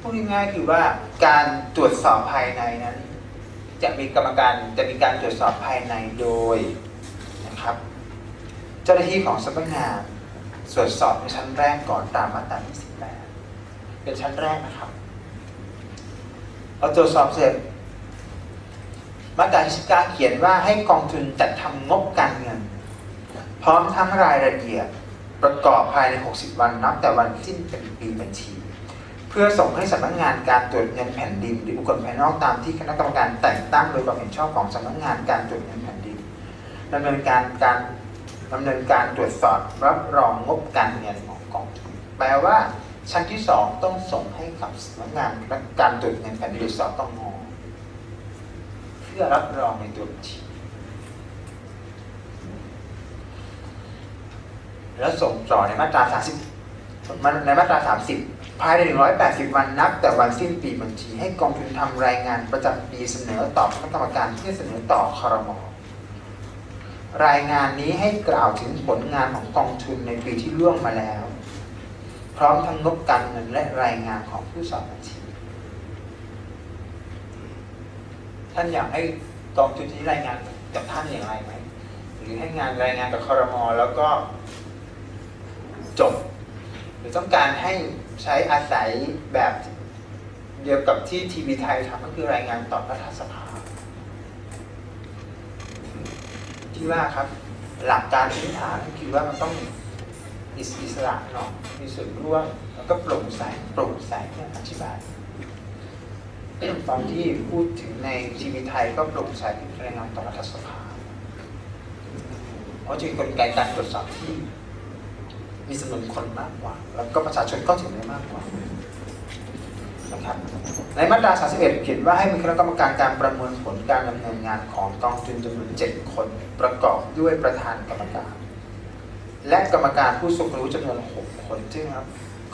พูดง่ายๆคือว่าการตรวจสอบภายในนั้น จะมีกรรมการจะมีการตรวจสอบภายในโดยนะครับ เจ้าหน้าที่ของสำนักงานตรวจสอบในชั้นแรกก่อนตามมาตราที่18เป็นชั้นแรกนะครับพอตรวจสอบเสร็จมาตราที่19เขียนว่าให้กองทุนจัดทำงบการเงิน พร้อมทั้งรายละเอียดประกอบภายใน 60 วันนับแต่วันสิ้นเป็นปีบัญชี เพื่อส่งให้สำนักงานการตรวจเงินแผ่นดิน หรือบุคคลภายนอกตามที่คณะกรรมการแต่งตั้งโดยความเห็นชอบของสำนักงานการตรวจเงินแผ่นดินดำเนินการการดำเนินการตรวจสอบรับรองงบการเงินของกองทุนแปลว่าชั้นที่สองต้องส่งให้กับสำนักงานการตรวจเงินแผ่นดินหรือสตงเพื่อรับรองในตัวบัญชีแล้วส่งต่อในมาตรา 30มในมาตรา 30 ภายใน 180 วันนับแต่วันสิ้นปีบัญชี ให้กองทุนทำรายงานประจำปีเสนอต่อคณะกรรมการเพื่เสนอต่อคอรมอรายงานนี้ให้กล่าวถึงผลงานของกองทุนในปีที่ล่วงมาแล้ว พร้อมทั้งงบการเงินและรายงานของผู้สอบบัญชี ท่านอยากให้กองทุนที่รายงานกับท่านอย่างไรไหมหรือให้งานรายงานกับคอรมอแล้วก็จบหรือต้องการให้ ใช้อาศัยแบบเดียวกับที่ทีวีไทยทำก็คือรายงานต่อรัฐสภาที่ว่าครับ หลักการพื้นฐานคือว่ามันต้องอิสอสระเนาะมีส่วนร่วมแล้วก็โปร่งใสโปร่งใสเนี่ยอธิบายตอนที่พูดถึงในทีวีไทยก็โปร่งใสรายงานต่อรัฐสภาเพราะจะมีกลไกการตรวจสอบที่ มีจำนวนคนมากกว่า แล้วก็ประชาชนเข้าถึงได้มากกว่านะครับในมาตรา31เขียนว่าให้มีคณะกรรมการการประเมินผลการดำเนินงานของกองทุนจำนวน7คนประกอบด้วยประธานกรรมการ และกรรมการผู้ทรงรู้จำนวน 6 คนซึ่งครับ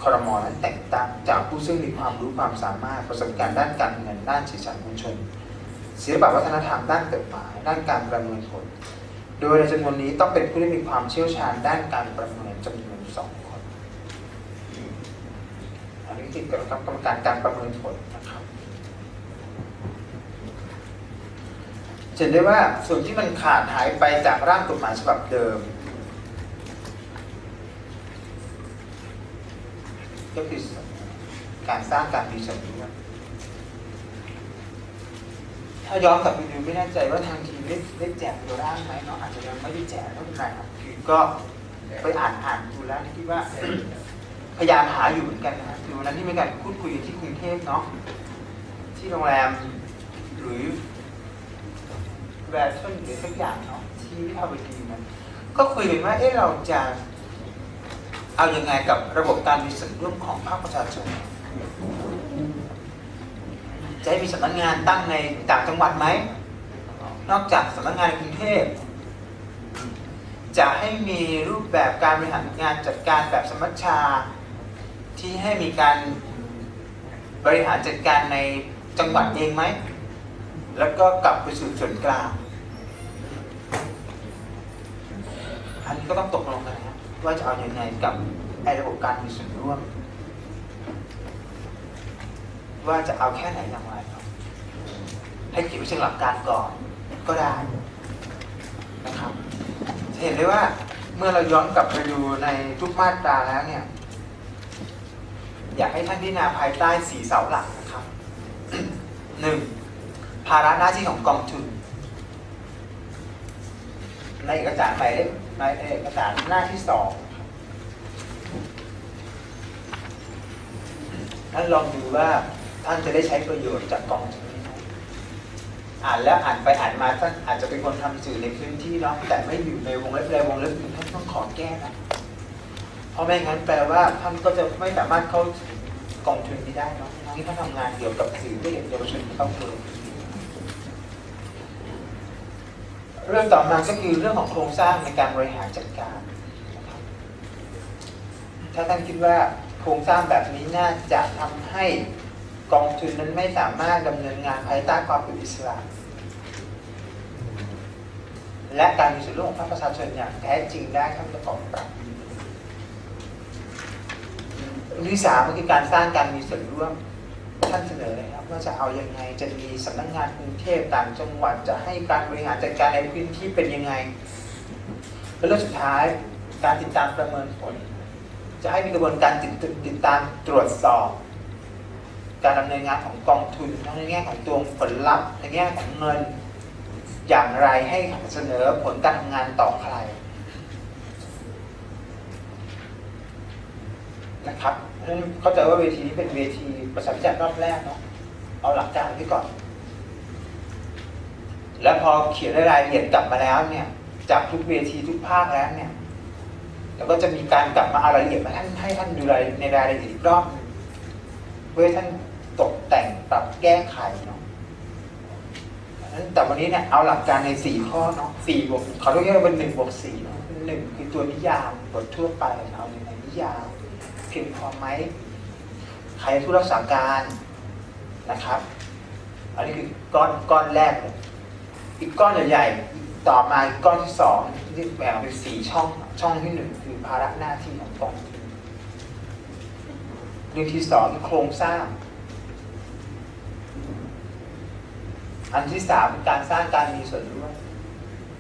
คอรมอนั้นแต่งตั้งจากผู้ซึ่งมีความรู้ความสามารถประสบการณ์ด้านการเงินด้านสื่อสารมวลชนศิลปวัฒนธรรมด้านกฎหมาย ด้านการประเมินผล โดยในจำนวนนี้ต้องเป็นผู้ที่มีความเชี่ยวชาญด้านการประเมินจำนวน อันนี้คือกรรมการการประเมินผลนะครับจะเห็นได้ว่าส่วนที่มันขาดหายไปจากร่างกฎหมายฉบับเดิม ก็คือการสร้างการมีส่วนร่วมถ้าย้อนกลับไปดูไม่แน่ใจว่าทางทีมได้ได้แจกตัวร่างไหมเนาะอาจจะยังไม่ได้แจกไม่เป็นไรครับคือก็ไปอ่านอ่านดูแล้วคิดว่า พยายามหาอยู่เหมือนกันนะคือวันนั้นที่มีการพูดคุยกันที่กรุงเทพเนาะที่โรงแรมหรือแวร์ชนหรือสักอย่างเนาะที่วิภาวดีนั้นก็คุยกันว่าเอ๊ะเราจะเอายังไงกับระบบการมีส่วนร่วมของภาคประชาชนจะให้มีสำนักงานตั้งในต่างจังหวัดไหม นอกจากสำนักงานกรุงเทพ จะให้มีรูปแบบการบริหารงานจัดการแบบสมัชชา ที่ให้มีการบริหารจัดการในจังหวัดเองไหม แล้วก็กลับไปสู่ส่วนกลาง อันนี้ก็ต้องตกลงกันนะว่าจะเอาอยัางไงกับไอ้ระบบการมีส่วนร่วม ว่าจะเอาแค่ไหนอย่างไรให้เขียนไว้เชิงหลักการก่อนก็ได้นะครับเห็นได้ว่าเมื่อเราย้อนกลับไปดูในทุกมาตราแล้วเนี่ย อยากให้ท่านพิจารณาภายใต้สีเสาหลักนะครับหนึ่งภาระหน้าที่ของกองทุน ในเอกสารหมายเลขในเอกสารหน้าที่สองท่านลองดูว่าท่านจะได้ใช้ประโยชน์จากกองทุนไหมอ่านแล้วอ่านไปอ่านมาท่านอาจจะเป็นคนทำสื่อในพื้นที่เนาะแต่ไม่อยู่ในวงเล็บใดวงเล็บหนึ่งท่านต้องขอแก้นะเพราะไม่งั้นแปลว่าท่านก็จะไม่สามารถเข้า กองทุนนี้ได้เนาะทั้งที่ท่าทำงานเกี่ยวกับสื่อเพื่อเด็กเยาวชนเข้าเมืองเรื่องต่อมาก็คือเรื่องของโครงสร้างในการบริหารจัดการ ถ้าท่านคิดว่าโครงสร้างแบบนี้น่าจะทำให้กองทุนนั้นไม่สามารถดำเนินงานภายใต้ความเป็นอิสระ และการมีส่วนร่วมของภาคประชาชนอย่างแท้จริงได้ท่านประกอบปรับ องที่สามก็คือการสร้างการมีส่วนร่วมท่านเสนอเลยครับว่าจะเอายังไงจะมีสำนักงานกรุงเทพต่างจังหวัดจะให้การบริหารจัดการในพื้นที่เป็นยังไงแล้วเรื่องสุดท้ายการติดตามประเมินผล จะให้มีกระบวนการติดติดตามตรวจสอบ การดำเนินงานของกองทุนทั้งในแง่ของตัวผลลัพธ์ในแง่ของเงิน อย่างไรให้เสนอผลการทำงานต่อใคร นะครับเพราะฉะนั้นเข้าใจว่าเวทีนี้เป็นเวทีประชาธิปไตยรอบแรกเนาะเอาหลักการไว้ก่อน แล้วพอเขียนรายละเอียดกลับมาแล้วเนี่ย จากทุกเวทีทุกภาคแล้วเนี่ยแล้วก็จะมีการกลับมาเอารายละเอียดมาท่านให้ท่านดูรายในรายละเอียดอีกรอบเพื่อท่านตกแต่งปรับแก้ไขเนาะเพราะฉะนั้นแต่วันนี้เนี่ยเอาหลักการในสี่ข้อเนาะสี่บวกเขาเรียกว่าเป็นหนึ่งบวกสี่เนาะหนึ่งคือตัวนิยามบททั่วไปเอาในนิยาม พียงพอไหมใครผู้รักษาการนะครับ อันนี้คือก้อนก้อนแรก อีกก้อนใหญ่ๆต่อมาก้อนที่สองที่แบ่งเป็นสี่ช่องช่องที่หนึ่งคือภาระหน้าที่ของกองทุนเรื่องที่สองคือโครงสร้าง อันที่สามการสร้างการมีส่วนร่วม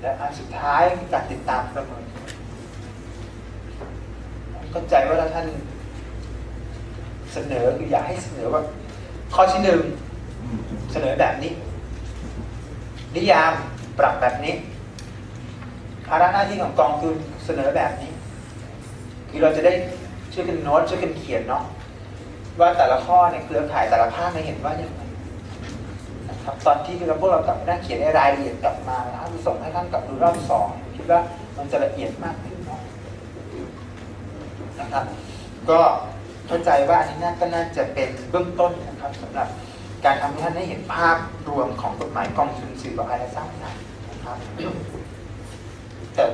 และอันสุดท้ายคือการติดตามประเมินเข้าใจว่าถ้าท่าน เสนอคืออยากให้เสนอว่า ข้อที่หนึ่งเสนอแบบนี้ นิยามปรับแบบนี้ภาระหน้าที่ของกองทุนเสนอแบบนี้ คือเราจะได้ช่วยกันโน้ตช่วยกันเขียนเนาะว่าแต่ละข้อในเครือข่ายแต่ละภาคในเห็นว่าอย่างไรนะครับตอนที่เราพวกเรากลับมานั่งเขียนในรายละเอียดกลับมาแล้วส่งให้ท่านกลับดูรอบสองคิดว่ามันจะละเอียดมากขึ้นเนาะนะครับ ก็ เข้าใจว่าอันนี้น่าก็น่าจะเป็นเบื้องต้นนะครับสำหรับการทำให้ท่านได้เห็นภาพรวมของกฎหมายกองทุนสื่อประภัยและสร้างสรรค์นะครับแต่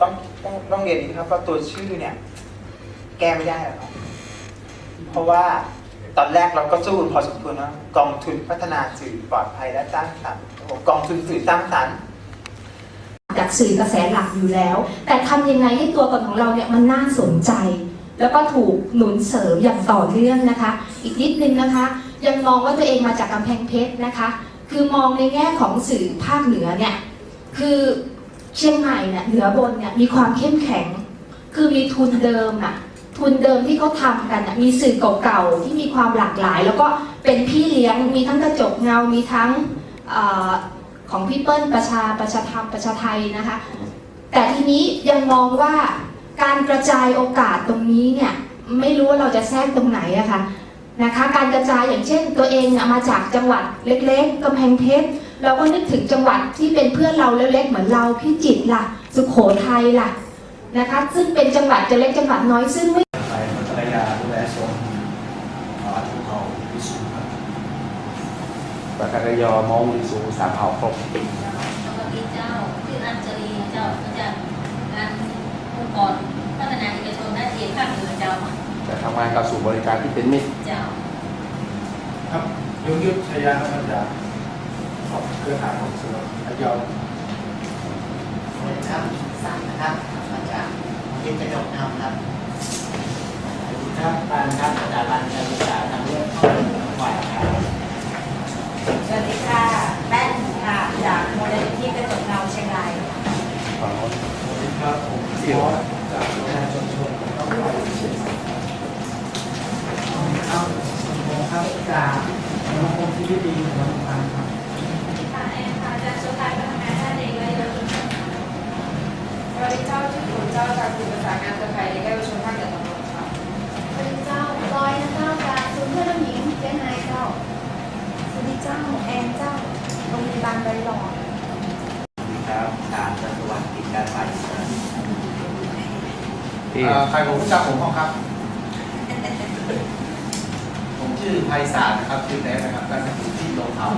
ต้องต้องต้องเรียนนี้ครับว่าตัวชื่อเนี่ย แก้ไม่ได้หรอกเพราะว่าตอนแรกเราก็สู้พอสมควรนะกองทุนพัฒนาสื่อปลอดภัยและสร้างสรรค์กองทุนสื่อสร้างสรรค์จากสื่อกระแสหลักอยู่แล้ว แต่ทำยังไงให้ตัวตนของเราเนี่ยมันน่าสนใจ แล้วก็ถูกหนุนเสริมอย่างต่อเนื่องนะคะ อีกนิดนึงนะคะ ยังมองว่าตัวเองมาจากกำแพงเพชรนะคะ คือมองในแง่ของสื่อภาคเหนือเนี่ยคือเชียงใหม่เนี่ยเหนือบนเนี่ยมีความเข้มแข็ง คือมีทุนเดิมอะทุนเดิมที่เขาทำกันมีสื่อเก่าๆที่มีความหลากหลาย แล้วก็เป็นพี่เลี้ยงมีทั้งกระจกเงา มีทั้งอของพี่เปิ้ลประชาประชาธรรมประชาไทยนะคะ แต่ทีนี้ยังมองว่า การกระจายโอกาสตรงนี้เนี่ยไม่รู้ว่าเราจะแทรกตรงไหนอะคะนะคะการกระจายอย่างเช่นตัวเองเนี่ยมาจากจังหวัดเล็กๆกำแพงเพชรเราก็นึกถึงจังหวัดที่เป็นเพื่อนเราเล็กๆเหมือนเราพิจิตรล่ะ สุโขทัยล่ะนะคะ ซึ่งเป็นจังหวัดจะเล็กจังหวัดน้อยซึ่งไม่ไปพัทยาดูแลสวนอ่าทุกเขาวิสุทธิ์ครับปากกายอมองวิสูสามเผ่าครบ สวัสดีเจ้าชื่ออัญชลีเจ้ามาจากงานองค์กรพัฒนาเอกชนด้านเอภาคเหนือเจ้า จะทำงานกับสู่บริการที่เป็นมิตรเจ้าครับยุทธยุทธชยาครับมาจากขอบเครือข่ายของสวนอายอสวัสดีครับสามนะครับมาจากยินกระจกเงาครับสวัสดีครับปานครับสถาบันการศึกษาทางเลือกข้อมูลฝ่ายครับสวัสดีค่ะแป้นค่ะจากมูลนิธิกระจกเงาเชียงรายฝั่งโน้นสวัสดีครับผมพี่บอสจากสำนักงานชนชนต้องไปเชียงใหม่ ครับผมครับจากสมาคม ที่ดีของลำพังครับค่ะแอนค่ะจากสุพรรณพัฒนาด้านเด็กและเยาวชนสวัสดีเจ้าชื่อขุนเจ้าจากกลุ่มประสานงานเครือข่ายเด็กและเยาวชนภาคเหนือตำบลค่ะสวัสดีเจ้าลอยนะเจ้าจากศูนย์เพื่อนผู้หญิงเจนไนเจ้าสวัสดีเจ้าแอนเจ้าโรงพยาบาลใบหลอดครับชาญสวัสดิ์กิจการฝ่ายใครผมรู้จักผมบ้างครับ ชื่อไพศาลนะครับชื่อแท้นะครับการอยู่ที่ลงเขา